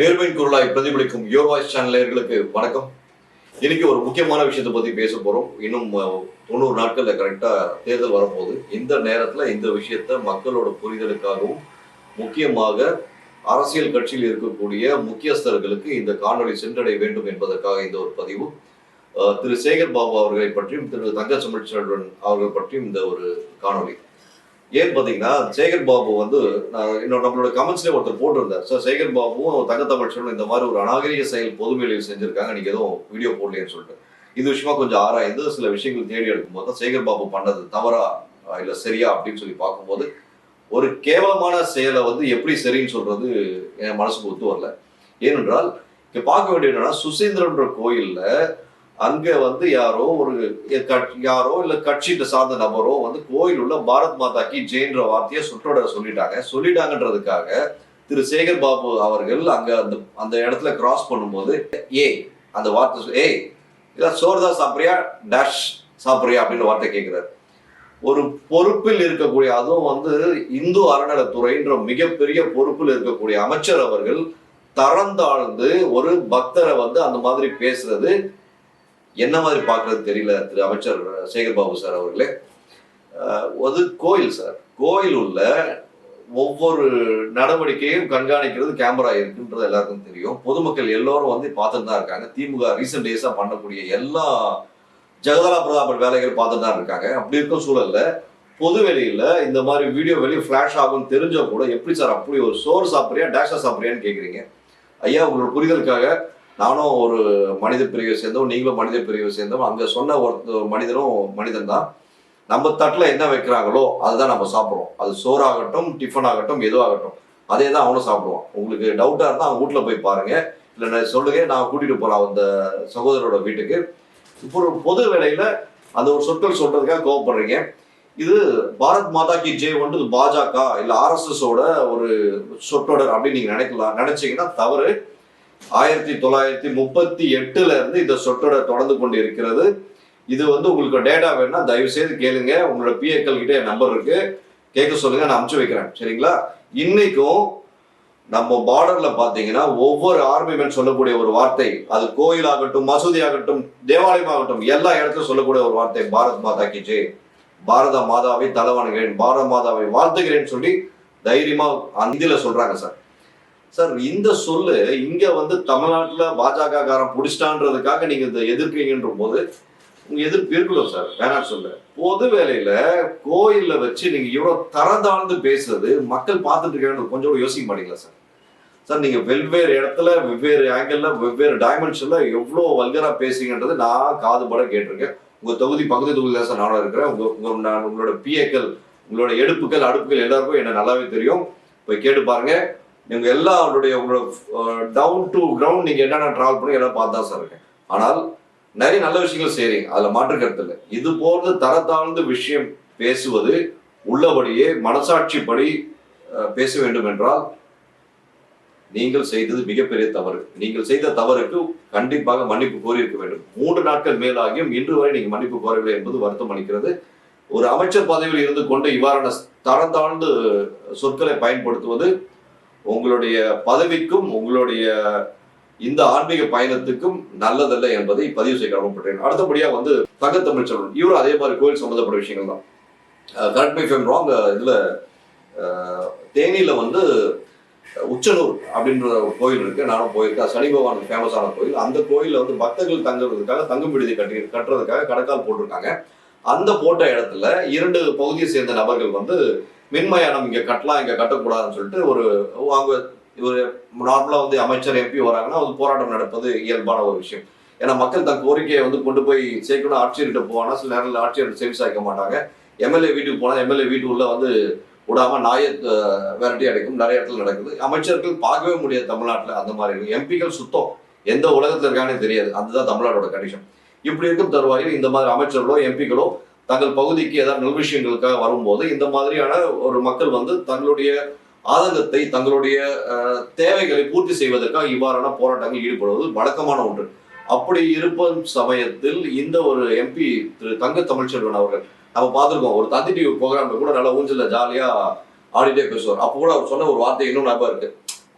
நேர்மையின் குரலாய் பிரதிபலிக்கும் your voice சேனலர்களுக்கு வணக்கம். இன்னைக்கு ஒரு முக்கியமான விஷயத்தை பத்தி பேச போறோம். இன்னும் தொண்ணூறு நாட்கள்ல கரெக்டா தேர்தல் வரும்போது இந்த நேரத்துல இந்த விஷயத்த மக்களோட புரிதலுக்காகவும் முக்கியமாக அரசியல் கட்சியில் இருக்கக்கூடிய முக்கியஸ்தர்களுக்கு இந்த காணொளி சென்றடைய வேண்டும் என்பதற்காக இந்த ஒரு பதிவு. திரு சேகர் பாபு அவர்களை பற்றியும் திரு தங்க தமிழ்ச்செல்வன் அவர்கள் பற்றியும் இந்த ஒரு காணொளி. ஏன்னு பார்த்தீங்கன்னா சேகர் பாபு வந்து நான் இன்னொரு நம்மளோட கமெண்ட்ஸ்லேயே ஒருத்தர் போட்டிருந்தார். சார் சேகர் பாபுவும் தங்க இந்த மாதிரி ஒரு அநாகரிக செயல் பொதுமையிலையும் செஞ்சிருக்காங்க. நீங்க எதுவும் வீடியோ போடலையேன்னு சொல்லிட்டு. இது விஷயமா கொஞ்சம் ஆராய்ந்து சில விஷயங்கள் தேடி எடுக்கும்போது தான் சேகர் பாபு பண்ணது தவறா இல்லை இல்ல சரியா அப்படின்னு சொல்லி பார்க்கும்போது ஒரு கேவலமான செயலை வந்து எப்படி சரின்னு சொல்றது என் மனசுக்கு ஒத்து வரல. ஏனென்றால் இங்க பார்க்க வேண்டிய என்னன்னா சுசீந்திரன்ற கோயில்ல அங்க வந்து யாரோ ஒரு கட்- யாரோ இல்ல கட்சியிட்ட சார்ந்த நபரோ வந்து கோயில் உள்ள பாரத் மாதா கி ஜெயின்ற வார்த்தையை சுற்றோட சொல்லிட்டாங்க. சொல்லிட்டாங்கன்றதுக்காக திரு சேகர் பாபு அவர்கள் அங்க அந்த அந்த இடத்துல கிராஸ் பண்ணும்போது ஏ அந்த வார்த்தை சொ- ஏய் இல்ல சோர்தா சாப்பிட்றியா? டேஷ் சாப்பிட்றியா? அப்படின்னு வார்த்தை கேட்குறாரு ஒரு பொறுப்பில் இருக்கக்கூடிய அதுவும் வந்து இந்து அறநிலத்துறைன்ற மிகப்பெரிய பொறுப்பில் இருக்கக்கூடிய அமைச்சர் அவர்கள் தரந்தாழ்ந்து ஒரு பக்தரை வந்து அந்த மாதிரி பேசுறது என்ன மாதிரி பார்க்கறது தெரியல திரு அமைச்சர் சேகர் பாபு சார் அவர்களே. அது கோயில் சார். கோயில் உள்ள ஒவ்வொரு நடவடிக்கையும் கண்காணிக்கிறது கேமரா இருக்குன்றது எல்லாருக்கும் தெரியும். பொதுமக்கள் எல்லோரும் வந்து பார்த்துட்டு தான் இருக்காங்க. திமுக ரீசெண்ட் டேஸாக பண்ணக்கூடிய எல்லா ஜெகதலா பிரதாபன் வேலைகள் பார்த்துட்டு தான் இருக்காங்க. அப்படி இருக்கும் சூழல்ல பொது வெளியில இந்த மாதிரி வீடியோ வெளியே ஃபிளாஷ் ஆகும்னு தெரிஞ்சால் கூட எப்படி சார் அப்படி ஒரு சோறு சாப்பிட்றியா டேஷா சாப்பிட்றியான்னு கேட்குறீங்க ஐயா உங்களோட புரிதலுக்காக நானும் ஒரு மனித பிரிவை சேர்ந்தோம் நீங்களும் மனித பிரிவை சேர்ந்தோம் அங்க சொன்ன ஒரு மனிதனும் மனிதன் தான் நம்ம தட்டுல என்ன வைக்கிறாங்களோ அதுதான் நம்ம சாப்பிடுறோம். அது சோறாகட்டும் டிஃபன் ஆகட்டும் எதுவாகட்டும் அதே தான் அவனும் சாப்பிடுவான். உங்களுக்கு டவுட்டா இருந்தா அவங்க வீட்டுல போய் பாருங்க. இல்ல நான் சொல்லுங்க நான் கூட்டிட்டு போறேன் அந்த சகோதரோட வீட்டுக்கு. இப்போ ஒரு பொது வேலையில அந்த ஒரு சொற்கள் சொல்றதுக்காக கோவப்படுறீங்க. இது பாரத் மாதா கி ஜெய் வந்து பாஜக இல்ல ஆர்எஸ்எஸ் ஓட ஒரு சொற்றொடர் அப்படின்னு நீங்க நினைக்கலாம். நினைச்சீங்கன்னா தவறு. ஆயிரத்தி தொள்ளாயிரத்தி முப்பத்தி எட்டுல இருந்து இந்த சொற்றொடர் தொடர்ந்து கொண்டு இருக்கிறது இது வந்து உங்களுக்கு டேட்டா வேணும்னா தயவு செய்து கேளுங்க. உங்களோட பிஏக்கள் கிட்ட என் நம்பர் இருக்கு. கேட்க சொல்லுங்க நான் அமுச்சு வைக்கிறேன். சரிங்களா? இன்னைக்கும் நம்ம பார்டர்ல பாத்தீங்கன்னா ஒவ்வொரு ஆர்மிமெண்ட் சொல்லக்கூடிய ஒரு வார்த்தை அது கோயில் ஆகட்டும் மசூதி ஆகட்டும் தேவாலயம் ஆகட்டும் எல்லா இடத்துலையும் சொல்லக்கூடிய ஒரு வார்த்தை பாரத் மாதா கி ஜெய். பாரத மாதாவை தலவணுகிறேன் பாரத மாதாவை வாழ்த்துகிறேன்னு சொல்லி தைரியமா அந்தில சொல்றாங்க சார். சார் இந்த சொல்லு இங்க வந்து தமிழ்நாட்டுல பாஜக காரன் புடிச்சிட்டான்றதுக்காக நீங்க இதை எதிர்க்கிறீங்கன்ற போது உங்க எதிர்ப்பு இருக்கணும் சார்? வேணாம் சொல்ல பொது வேலையில கோயில்ல வச்சு நீங்க இவ்வளவு தரந்தாழ்ந்து பேசுறது மக்கள் பார்த்துட்டு இருக்காங்க கொஞ்சம் கூட யோசிக்க மாட்டீங்களா சார்? சார் நீங்க வெவ்வேறு இடத்துல வெவ்வேறு ஆங்கிள் வெவ்வேறு டைமென்ஷன்ல எவ்வளவு வல்கரா பேசுங்கன்றது நான் காதுபட கேட்டிருக்கேன். உங்க தொகுதி பகுதி தொகுதி தான் சார் நானும் இருக்கிறேன். உங்க உங்க நான் உங்களோட பிஏக்கள் உங்களோட எடுப்புகள் அடுப்புகள் எல்லாருக்கும் என்ன நல்லாவே தெரியும்? போய் கேட்டு பாருங்க. நீங்க எல்லா அவருடைய உங்களோட டவுன் டு கிரவுண்ட் நீங்க என்னென்ன டிராவல் பண்ணி எல்லாம் பார்த்தா சார் இருக்கேன். ஆனால் நிறைய நல்ல விஷயங்கள் செய்றீங்க. அதுல மாற்று கருத்து இல்லை. இது போன்ற தரத்தாழ்ந்த விஷயம் பேசுவது உள்ளபடியே மனசாட்சிப்படி படி பேச வேண்டும் என்றால் நீங்கள் செய்தது மிகப்பெரிய தவறு. நீங்கள் செய்த தவறுக்கு கண்டிப்பாக மன்னிப்பு கோரியிருக்க வேண்டும். மூன்று நாட்கள் மேலாகியும் இன்று வரை நீங்க மன்னிப்பு கோரவில்லை என்பது வருத்தம் அளிக்கிறது. ஒரு அமைச்சர் பதவியில் இருந்து கொண்டு இவ்வாறான தரத்தாழ்ந்து சொற்களை பயன்படுத்துவது உங்களுடைய பதவிக்கும் உங்களுடைய இந்த ஆன்மீக பயணத்துக்கும் நல்லதல்ல என்பதை பதிவு செய்ய கடமைப்பட்டேன் அடுத்தபடியாக வந்து தங்கத்தமிழ் செல்வன். இவரும் அதே மாதிரி கோயில் சம்மந்தப்பட்ட விஷயங்கள் தான். கரெக்ட் மீ ஃபேம் ராங் இதில் தேனியில் வந்து உச்சனூர் அப்படின்ற ஒரு கோயில் இருக்கு. நானும் போயிருக்கேன். சனி பகவான் ஃபேமஸான கோயில். அந்த கோயிலில் வந்து பக்தர்கள் தங்குறதுக்காக தங்கும் விடுதி கட்டி கட்டுறதுக்காக கடக்கால் போட்டிருக்காங்க. அந்த போட்ட இடத்துல இரண்டு பகுதியை சேர்ந்த நபர்கள் வந்து மின்மயானம் இங்கே கட்டலாம் இங்கே கட்டக்கூடாதுன்னு சொல்லிட்டு ஒரு அவங்க ஒரு நார்மலாக வந்து அமைச்சர் எம்பி வராங்கன்னா அது போராட்டம் நடப்பது இயல்பான ஒரு விஷயம். ஏன்னா மக்கள் தன் கோரிக்கையை வந்து கொண்டு போய் சேர்க்கணும் ஆட்சியர்கிட்ட போவானா சில நேரத்தில் ஆட்சியர் செவி சாய்க்க மாட்டாங்க. எம்எல்ஏ வீட்டுக்கு போனால் எம்எல்ஏ வீட்டு உள்ள வந்து விடாமல் நாய விரட்டி அடைக்கும் நிறைய இடத்துல நடக்குது. அமைச்சர்கள் பார்க்கவே முடியாது தமிழ்நாட்டில் அந்த மாதிரி இருக்கும் எம்பிக்கள் சுத்தம். எந்த உலகத்தில் இருக்கானே தெரியாது. அதுதான் தமிழ்நாட்டோட கண்டிஷன். இப்படி இருக்கும் தருவாயில் இந்த மாதிரி அமைச்சர்களோ எம்பிக்களோ தங்கள் பகுதிக்கு ஏதாவது நல் விஷயங்களுக்காக வரும்போது இந்த மாதிரியான ஒரு மக்கள் வந்து தங்களுடைய ஆதங்கத்தை தங்களுடைய தேவைகளை பூர்த்தி செய்வதற்காக இவ்வாறான போராட்டங்கள் ஈடுபடுவது வழக்கமான ஒன்று. அப்படி இருக்கும் சமயத்தில் இந்த ஒரு எம்பி திரு தங்க தமிழ்ச்செல்வன் அவர்கள் நம்ம பார்த்துருக்கோம் ஒரு தந்தி டிவி ப்ரோக்ராம்ல கூட நல்லா ஊஞ்சல்ல ஜாலியா ஆடிட்டே பேசுவார். அப்போ கூட அவர் சொன்ன ஒரு வார்த்தை இன்னும் ஞாபகம் இருக்கு.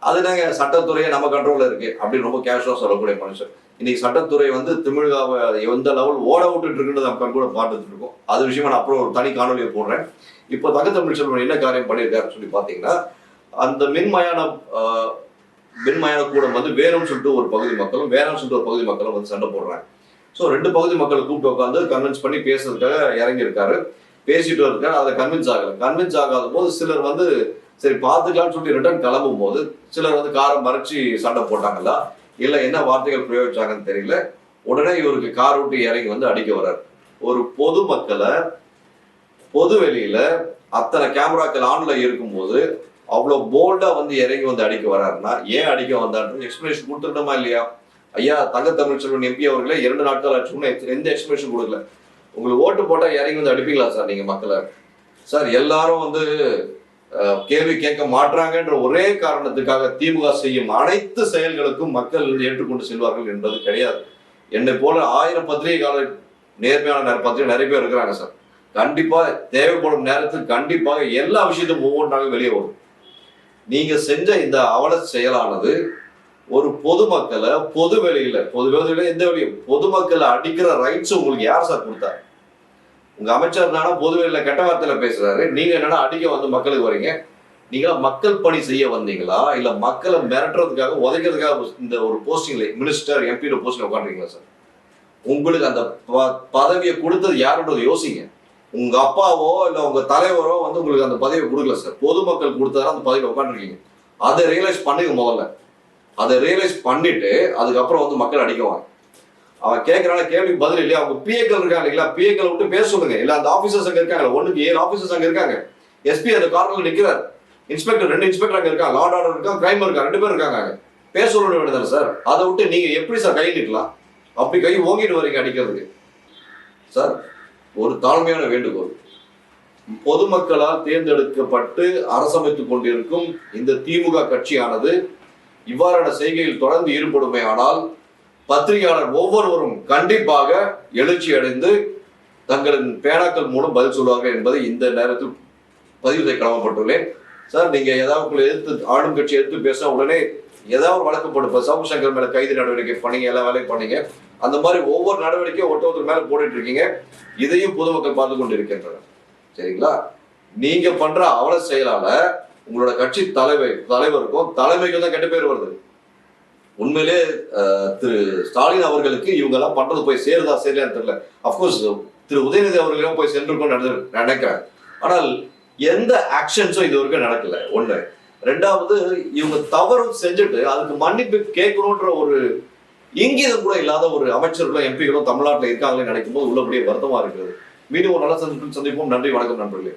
அது நாங்கள் சட்டத்துறையை நம்ம கண்ட்ரோலில் இருக்கு அப்படின்னு ரொம்ப கேஷுவாக சொல்லக்கூடிய மனுஷன். இன்னைக்கு சட்டத்துறை வந்து தமிழகாவை எந்த லெவல் ஓட விட்டுட்டு இருக்குன்னு நம்ம கண் கூட பார்த்துட்டு இருக்கோம். அது விஷயமா நான் அப்புறம் ஒரு தனி காணொலியை போடுறேன். இப்போ தங்கத்தமிழ் செல்வன் என்ன காரியம் பண்ணியிருக்காருன்னு சொல்லி பார்த்தீங்கன்னா அந்த மின்மயான மின்மயான கூடம் வந்து வேணும்னு சொல்லிட்டு ஒரு பகுதி மக்களும் வேணும்னு சொல்லிட்டு ஒரு பகுதி மக்களும் வந்து சண்டை போடுறாங்க. ஸோ ரெண்டு பகுதி மக்களை கூப்பிட்டு உட்காந்து கன்வின்ஸ் பண்ணி பேசுறதுக்காக இறங்கியிருக்காரு. பேசிட்டு இருக்காரு அதை கன்வின்ஸ் ஆகல. கன்வின்ஸ் ஆகாத போது சிலர் வந்து சரி பார்த்துக்கலாம்னு சொல்லி ரிட்டர்ன் கிளம்பும் போது சிலர் வந்து காரை மறைச்சு சண்டை போட்டாங்களா? இல்லை என்ன வார்த்தைகள் பிரயோகிச்சாங்கன்னு தெரியல. உடனே இவருக்கு கார் விட்டு இறங்கி வந்து அடிக்க வர்றார். ஒரு பொதுமக்களை பொது வெளியில அத்தனை கேமராக்கள் ஆன்ல இருக்கும்போது அவ்வளோ போல்டா வந்து இறங்கி வந்து அடிக்க வர்றாருன்னா ஏன் அடிக்க வந்தாருன்னு எக்ஸ்பிளேஷன் கொடுத்துருந்தோமா இல்லையா? ஐயா தங்க தமிழ்ச்செல்வன் எம்பி அவர்களே இரண்டு நாட்கள் ஆச்சு எந்த எக்ஸ்பிளேஷன் கொடுக்கல. உங்களுக்கு ஓட்டு போட்டா இறங்கி வந்து அடிப்பீங்களா சார் நீங்க மக்களை? சார் எல்லாரும் வந்து கேள்வி கேட்க மாட்டாங்கன்ற ஒரே காரணத்துக்காக திமுக செய்யும் அனைத்து செயல்களுக்கும் மக்கள் ஏற்றுக்கொண்டு செல்வார்கள் என்பது கிடையாது. என்னை போல ஆயிரம் பத்திரிகையாளர் நேர்மையான பத்திரிகை நிறைய பேர் இருக்கிறாங்க சார். கண்டிப்பாக தேவைப்படும் நேரத்தில் கண்டிப்பாக எல்லா விஷயத்தையும் ஒவ்வொன்றாக வெளியே வரும் நீங்க செஞ்ச இந்த அவல செயலானது ஒரு பொதுமக்களை பொது வெளியில பொது வெளியில எந்த வெளியும் பொதுமக்களை அடிக்கிற ரைட்ஸ் உங்களுக்கு யார் சார் கொடுத்தாரு உங்க அமைச்சர் என்னன்னா பொது கெட்ட வார்த்தையில பேசுறாரு. நீங்க என்னன்னா அடிக்க வந்து மக்களுக்கு வரீங்க? நீங்களா மக்கள் பணி செய்ய வந்தீங்களா? இல்ல மக்களை மிரட்டுறதுக்காக உதைக்கிறதுக்காக இந்த ஒரு போஸ்டிங்ல மினிஸ்டர் எம்பியோட போஸ்டிங் உட்காந்துருக்கீங்களா சார் உங்களுக்கு அந்த ப- பதவியை கொடுத்தது யாருன்றது யோசிங்க. உங்க அப்பாவோ இல்ல உங்க தலைவரோ வந்து உங்களுக்கு அந்த பதவியை கொடுக்கல சார் பொதுமக்கள் கொடுத்ததால அந்த பதவியில் உட்காந்துருக்கீங்க அதை ரியலைஸ் பண்ணுங்க முதல்ல. அதை ரியலைஸ் பண்ணிட்டு அதுக்கப்புறம் வந்து மக்கள் அடிக்குவாங்க அவன் கேட்கறான கேள்விக்கு பதில் இல்லையா? அவங்க பிஏக்கள் இருக்காங்க இல்லைங்களா? பிஏக்கள் விட்டு பேச சொல்லுங்க. இல்ல அந்த ஆபீசர்ஸ் அங்க இருக்காங்க. ஒண்ணுக்கு ஏழு ஆபீசர்ஸ் அங்க இருக்காங்க. எஸ்பி அந்த கார்னர்ல நிக்கிறார். இன்ஸ்பெக்டர் ரெண்டு இன்ஸ்பெக்டர் அங்க இருக்காங்க. லார்ட் ஆர்டர் இருக்கா கிரைம் இருக்கா ரெண்டு பேர் இருக்காங்க அங்க. பேச சொல்ல வேண்டியதானே சார் அதை விட்டு நீங்க எப்படி சார் கை நிக்கலாம் அப்படி கை ஓங்கிட்டு வரீங்க அடிக்கிறதுக்கு. சார் ஒரு தாழ்மையான வேண்டுகோள். பொதுமக்களால் தேர்ந்தெடுக்கப்பட்டு அரசமைத்துக் கொண்டிருக்கும் இந்த திமுக கட்சியானது இவ்வாறான செய்கையில் தொடர்ந்து ஈடுபடுமே ஆனால் பத்திரிகையாளர் ஒவ்வொருவரும் கண்டிப்பாக எழுச்சி அடைந்து தங்களின் பேனாக்கள் மூலம் பதில் சொல்வார்கள் என்பதை இந்த நேரத்தில் பதிவு செய்ய கடமைப்பட்டுள்ளேன். சார் நீங்க ஏதாவது எதிர்த்து ஆளும் கட்சி எதிர்த்து பேசினா உடனே ஏதாவது ஒரு வழக்கு போட்டு சவுக்கு சங்கர் மேல கைது நடவடிக்கை பண்ணீங்க எல்லா வேலையும் பண்ணீங்க. அந்த மாதிரி ஒவ்வொரு நடவடிக்கையும் ஒருத்த ஒருத்தர் மேல போட்டுட்டு இருக்கீங்க. இதையும் பொதுமக்கள் பார்த்து கொண்டு இருக்கின்றனர். சரிங்களா? நீங்க பண்ற அவல செயலால உங்களோட கட்சி தலைவர் தலைவருக்கும் தலைமைக்கும் தான் கெட்ட பேர் வருது. உண்மையிலே திரு ஸ்டாலின் அவர்களுக்கு இவங்கெல்லாம் பண்றது போய் சேருதா சேரலான்னு தெரியல. அப்கோர்ஸ் திரு உதயநிதி அவர்களும் போய் சென்றிருக்கும் நடந்து நினைக்கிறேன். ஆனால் எந்த ஆக்ஷன்ஸும் இது வரைக்கும் நடக்கல. ஒண்ணு. ரெண்டாவது இவங்க தவறு செஞ்சுட்டு அதுக்கு மன்னிப்பு கேட்கணுன்ற ஒரு இங்கீதம் கூட இல்லாத ஒரு அமைச்சர்களும் எம்பிகளும் தமிழ்நாட்டில் இருக்காங்களே நினைக்கும் போது உள்ளபடியே வருத்தமா இருக்குது. மீண்டும் ஒரு நல்ல சந்திப்பில் சந்திப்போம். நன்றி வணக்கம் நண்பர்களே.